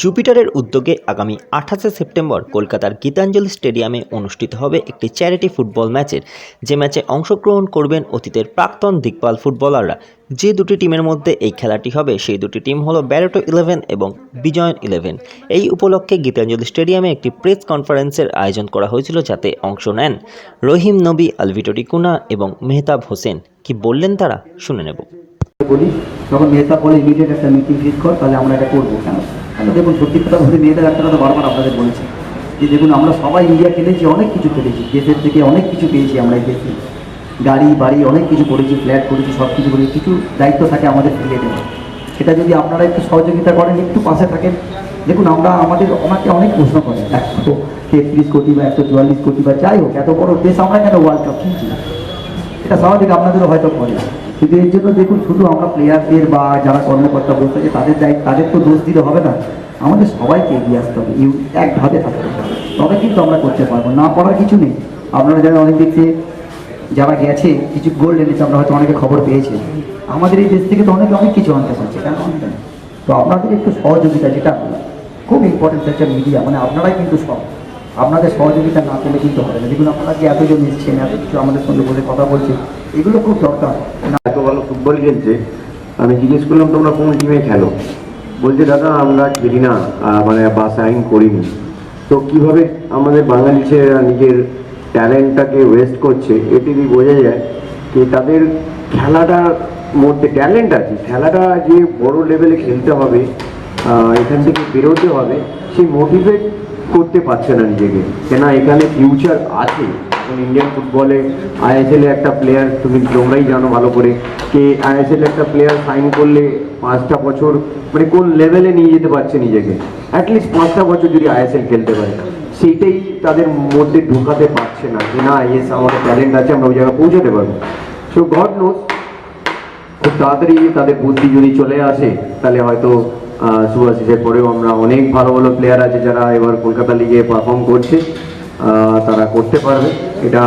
জুপিটারের উদ্যোগে আগামী আঠাশে সেপ্টেম্বর কলকাতার গীতাঞ্জলি স্টেডিয়ামে অনুষ্ঠিত হবে একটি চ্যারিটি ফুটবল ম্যাচের। যে ম্যাচে অংশগ্রহণ করবেন অতীতের প্রাক্তন দিকপাল ফুটবলাররা। যে দুটি টিমের মধ্যে এই খেলাটি হবে, সেই দুটি টিম হলো ব্যারোটো ইলেভেন এবং বিজয়ন ইলেভেন। এই উপলক্ষে গীতাঞ্জলি স্টেডিয়ামে একটি প্রেস কনফারেন্সের আয়োজন করা হয়েছিল যাতে অংশ নেন রহিম নবী আলভিটোরি কুনা এবং মেহতাব হোসেন। কি বললেন তারা? শুনে নেব। বলি তখন মেয়েটা বলে ইমিডিয়েট একটা মিটিং ফিক্স কর, তাহলে আমরা এটা করব কেন? দেখুন সত্যি কথা বলতে মেয়েদের একটা কথা বারবার আপনাদের বলেছি, যে দেখুন আমরা সবাই ইন্ডিয়া খেলেছি, অনেক কিছু খেলেছি, দেশের থেকে অনেক কিছু পেয়েছি আমরা দেশে। গাড়ি, বাড়ি, অনেক কিছু করেছি ফ্ল্যাট করেছি সব কিছু করেছি, কিছু দায়িত্ব থাকে আমাদের ফিরিয়ে দেওয়া সেটা যদি আপনারা একটু সহযোগিতা করেন, একটু পাশে থাকেন, দেখুন আমরা আমাদের আমাকে অনেক প্রশ্ন করে একশো তেত্রিশ কোটি বা একশো চুয়াল্লিশ কোটি বা যাই হোক, এত বড় দেশ আমরা কেন ওয়ার্ল্ড কাপ খেলছি এটা স্বাভাবিক, আপনাদেরও হয়তো করে কিন্তু এর জন্য দেখুন, শুধু আমরা প্লেয়ারদের বা যারা কর্মকর্তা বলতে যে তাদের দায়িত্ব, তাদের তো দোষ দিলে হবে না। আমাদের সবাইকে এগিয়ে আসতে হবে একভাবে থাকতে হবে। তবে কিন্তু আমরা করতে পারব। না করার কিছু নেই। আপনারা যারা অনেক থেকে যারা গেছে, কিছু গোল্ড এনেছে, আমরা হয়তো অনেকে খবর পেয়েছি। আমাদের এই দেশ থেকে তো অনেকে অনেক কিছু আনতে পারছে, কেন? তো আপনাদের একটু সহযোগিতা, যেটা খুব ইম্পর্টেন্ট হচ্ছে মিডিয়া মানে আপনারাই কিন্তু সব। আপনাদের সহযোগিতা না পেলে কিন্তু হবে না। দেখুন, আপনারা যে এতজন এসছেন এত কিছু আমাদের সঙ্গে বলে কথা বলছেন, এগুলো খুব দরকার। ফুটবল খেলছে, আমি জিজ্ঞেস করলাম, তোমরা কোন টিমে খেলো? বলছে, দাদা, আমরা খেলি না মানে বা সাইন করিনি। তো কীভাবে আমাদের বাঙালি ছেলেরা নিজের ট্যালেন্টটাকে ওয়েস্ট করছে এটিই বোঝা যায় যে তাদের খেলাটার মধ্যে ট্যালেন্ট আছে, খেলাটা যে বড় লেভেলে খেলতে হবে এখান থেকে বেরোতে হবে সেই মোটিভেট করতে পারছে না নিজেকে। কেন এখানে ফিউচার আছে। এখন ইন্ডিয়ান ফুটবলে আইএসএল একটা প্লেয়ার তুমি তোমরাই জানো ভালো করে যে আইএসএল একটা প্লেয়ার সাইন করলে পাঁচটা বছর মানে কোন লেভেলে নিয়ে যেতে পারছে নিজেকে? অ্যাটলিস্ট পাঁচটা বছর যদি আইএসএল খেলতে পারে। সেইটাই তাদের মধ্যে ঢুকাতে পারছে না যে না ইয়েস আমাদের ট্যালেন্ট আছে, আমরা ওই জায়গায় পৌঁছাতে পারব। সো গড নোস খুব তাড়াতাড়ি তাদের বুদ্ধি যদি চলে আসে, তাহলে হয়তো সুভাষিসের পরেও আমরা অনেক ভালো ভালো প্লেয়ার আছে যারা এবার কলকাতা লিগে পারফর্ম করছে তারা করতে পারবে। এটা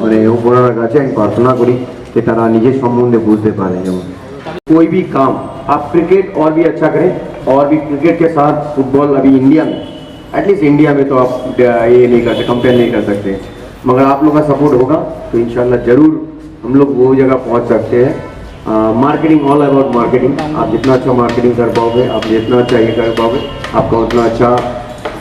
মানে উপরার কাছে আমি প্রার্থনা করি যে তারা নিজের সম্বন্ধে বুঝতে পারে যেমন कोई भी काम आप क्रिकेट और भी अच्छा करें और भी क्रिकेट के साथ फुटबॉल अभी इंडिया में एटलीस्ट इंडिया में तो आप अ, ये नहीं करते कंपेयर नहीं कर सकते मगर आप लोग का सपोर्ट होगा तो इंशाल्लाह जरूर हम लोग वो जगह पहुंच सकते हैं मार्केटिंग ऑल अबाउट मार्केटिंग आप जितना अच्छा मार्केटिंग कर पाओगे आप जितना अच्छा ये कर पाओगे आपका उतना अच्छा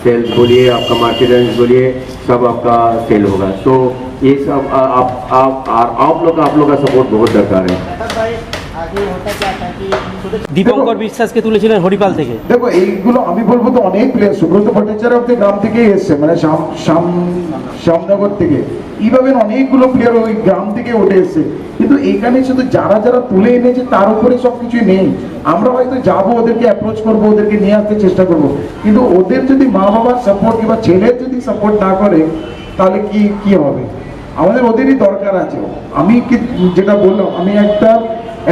सेल्स बोलिए आपका मार्केटेंस बोलिए सब आपका सेल होगा। तो ये सब आप आप आप, लोग का आप लोग का सपोर्ट बहुत दरकार है। দীপঙ্কর বিশ্বাসকে তুলেছিলেন হরিপাল থেকে। দেখো এইগুলো আমি বলব তো অনেক প্লেয়ার সুব্রত ভট্টাচার্য অব্দি গ্রাম থেকেই এসছে মানে শ্যাম শ্যাম শ্যামনগর থেকে। এইভাবে অনেকগুলো প্লেয়ার ওই গ্রাম থেকে উঠে এসছে। কিন্তু এখানে শুধু যারা যারা তুলে এনেছে তার উপরে সব কিছুই নেই। আমরা হয়তো যাব ওদেরকে অ্যাপ্রোচ করব ওদেরকে নিয়ে আসতে চেষ্টা করব। কিন্তু ওদের যদি মা বাবার সাপোর্ট কিংবা ছেলের যদি সাপোর্ট না করে তাহলে কি কি হবে? আমাদের ওদেরই দরকার আছে। আমি কি- যেটা বললাম আমি একটা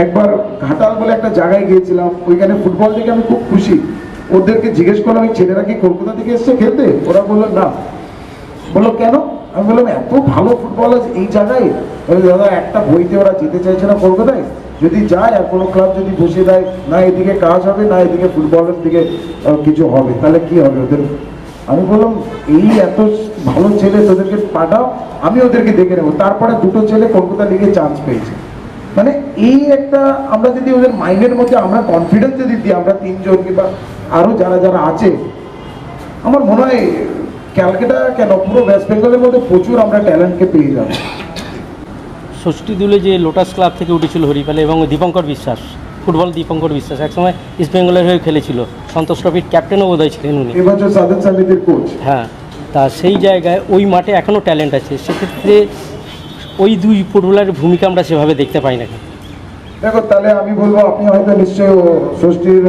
একবার ঘাটাল বলে একটা জায়গায় গিয়েছিলাম, ওইখানে ফুটবল থেকে আমি খুব খুশি। ওদেরকে জিজ্ঞেস করলাম, এই ছেলেরা কি কলকাতা থেকে এসছে খেলতে? ওরা বলল, না। বলল, কেন? আমি বললাম, এত ভালো ফুটবল আছে এই জায়গায়? দাদা, একটা বইতে ওরা যেতে চাইছে না কলকাতায়। যদি যায় আর কোনো ক্লাব যদি বসিয়ে দেয়, না এদিকে কাজ হবে, না এদিকে ফুটবলের দিকে কিছু হবে, তাহলে কি হবে ওদের? আমি বললাম, এই এত ভালো ছেলে তোদেরকে পাঠাও, আমি ওদেরকে দেখে নেব। তারপরে দুটো ছেলে কলকাতা লিগে চান্স পেয়েছে। মানে এই একটা আমরা যদি ওদের মাইন্ডের মধ্যে আমরা কনফিডেন্স যদি দিই আমরা তিনজন কিংবা আরও যারা যারা আছে আমার মনে হয় ক্যালকাটা কেন? পুরো ওয়েস্ট বেঙ্গলের মধ্যে প্রচুর আমরা ট্যালেন্টকে পেয়ে যাব। ষষ্ঠী দুলে যে লোটাস ক্লাব থেকে উঠেছিল হরিপালে এবং দীপঙ্কর বিশ্বাস ফুটবল দীপঙ্কর বিশ্বাস একসময় ইস্ট বেঙ্গলের হয়ে খেলেছিল। সন্তোষ ট্রফির ক্যাপ্টেনও বোধহয় ছিলেন উনি। এবছর সাধন সমিতির কোচ হ্যাঁ তা সেই জায়গায় ওই মাঠে এখনও ট্যালেন্ট আছে। সেক্ষেত্রে ওই দুই ফুটবলারের ভূমিকা আমরা সেভাবে দেখতে পাই না দেখো, তাহলে আমি বলব, আপনি হয়তো নিশ্চয়ই ষষ্ঠীর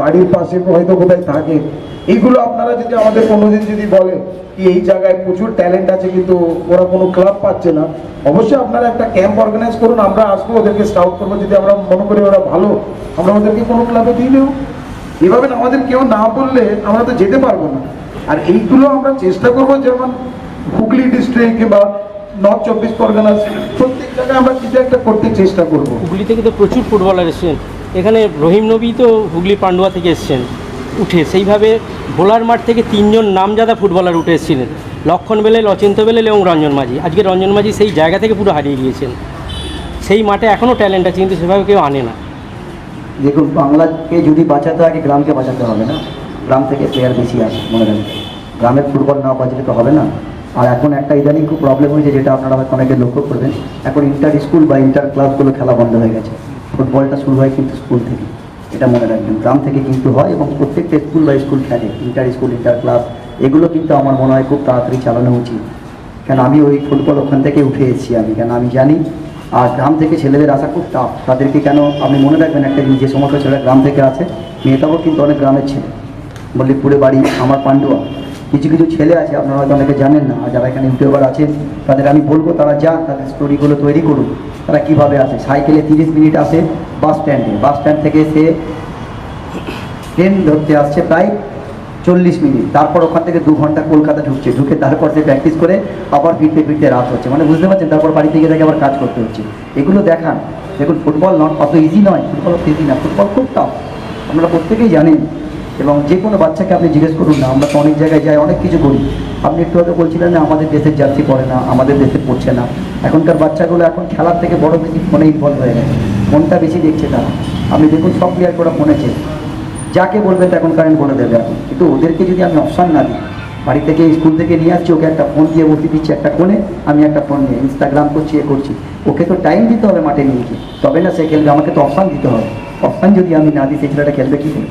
বাড়ির পাশে হয়তো কোথায় থাকে। এইগুলো আপনারা যদি আমাদের কোনোদিন যদি বলে কি এই জায়গায় প্রচুর ট্যালেন্ট আছে, কিন্তু ওরা কোনো ক্লাব পাচ্ছে না, অবশ্যই আপনারা একটা ক্যাম্প অর্গানাইজ করুন। আমরা আসব, ওদেরকে স্কাউট করব। যদি আমরা মনে করি ওরা ভালো, আমরা ওদেরকে কোনো ক্লাবে দিয়ে দেবো। এভাবে আমাদের কেউ না বললে আমরা তো যেতে পারব না। আর এইগুলো আমরা চেষ্টা করব, যেমন হুগলি ডিস্ট্রিক্ট কিংবা নর্থ চব্বিশ পরগনা প্রত্যেক জায়গায় আমরা কিছু একটা করতে চেষ্টা করব। হুগলি থেকে তো প্রচুর ফুটবলার এসছেন। এখানে রহিম নবী তো হুগলি পান্ডুয়া থেকে এসছেন। উঠে সেইভাবে ভোলার মাঠ থেকে তিনজন নামজাদা ফুটবলার উঠে এসেছিলেন। লক্ষণ বেলেল অচিন্ত বেলেল এবং রঞ্জন মাঝি। আজকে রঞ্জন মাঝি সেই জায়গা থেকে পুরো হারিয়ে গিয়েছেন। সেই মাঠে এখনও ট্যালেন্ট আছে কিন্তু সেভাবে কেউ আনে না। দেখুন বাংলাকে যদি বাঁচাতে হয় আগে গ্রামকে বাঁচাতে হবে না। গ্রাম থেকে প্লেয়ার বেশি আসে মনে গ্রামের ফুটবল না বাঁচলে তো হবে না। আর এখন একটা ইদানিং খুব প্রবলেম হয়েছে যেটা আপনারা হয়তো অনেকে লক্ষ্য করবেন। এখন ইন্টার স্কুল বা ইন্টার ক্লাসগুলো খেলা বন্ধ হয়ে গেছে। ফুটবলটা শুরু হয় কিন্তু স্কুল থেকে। এটা মনে রাখবেন। গ্রাম থেকে কিন্তু হয় এবং প্রত্যেকটা স্কুল বা স্কুল খেলে। ইন্টার স্কুল ইন্টার ক্লাস এগুলো কিন্তু আমার মনে হয় খুব তাড়াতাড়ি চালানো উচিত। কেন আমি ওই ফুটবল ওখান থেকে উঠে এসেছি আমি। কেন আমি জানি, আর গ্রাম থেকে ছেলেদের আসা খুব টাফ তাদেরকে কেন, আপনি মনে রাখবেন একটা যে সমস্ত ছেলেরা গ্রাম থেকে আছে মেয়েটাও কিন্তু অনেক গ্রামের ছেলে। মল্লিকপুরে বাড়ি, আমার পান্ডুয়া। কিছু কিছু ছেলে আছে, আপনারা হয়তো অনেকে জানেন না যারা এখানে ইউটিউবার আছেন, তাদের আমি বলব, তারা যান, তাদের স্টোরিগুলো তৈরি করুন। তারা কীভাবে আসে? সাইকেলে তিরিশ মিনিট আসে বাস স্ট্যান্ডে। বাস স্ট্যান্ড থেকে সে ট্রেন ধরতে আসছে প্রায় চল্লিশ মিনিট। তারপর ওখান থেকে দু ঘণ্টা কলকাতা ঢুকছে। ঢুকে তারপর সে প্র্যাকটিস করে আবার ফিরতে ফিরতে রাত হচ্ছে। মানে বুঝতে পারছেন, তারপর বাড়ি থেকে তাকে আবার কাজ করতে হচ্ছে। এগুলো দেখান। দেখুন ফুটবল নট অত ইজি নয়। ফুটবল অত ইজি না। ফুটবল খুব টাফ আপনারা প্রত্যেকেই জানেন এবং যে কোনো বাচ্চাকে আপনি জিজ্ঞেস করুন না, আমরা তো অনেক জায়গায় যাই, অনেক কিছু করি। আপনি একটু হয়তো বলছিলেন না, আমাদের দেশের জার্সি পড়ে না, আমাদের দেশে পড়ছে না। এখনকার বাচ্চাগুলো এখন খেলার থেকে বড় বেশি ফোনে ইনভলভ হয়ে গেছে। ফোনটা বেশি দেখছে তারা। আপনি দেখুন, সব প্লেয়ার করে ফোনেছে যাকে বলবে বলবেন এখন কারেন্ট বলে দেবে এখন কিন্তু ওদেরকে যদি আমি অপশান না দিই, বাড়ি থেকে স্কুল থেকে নিয়ে আসছি, ওকে একটা ফোন দিয়ে বসে দিচ্ছি, একটা কোণে আমি একটা ফোন নিয়ে ইনস্টাগ্রাম করছি, এ করছি। ওকে তো টাইম দিতে হবে মাঠে নিয়ে গিয়ে। তবে না, সে খেলবে, আমাকে তো অপশান দিতে হবে। অপশান যদি আমি না দিই সেই ছেলেটা খেলবে কী করে?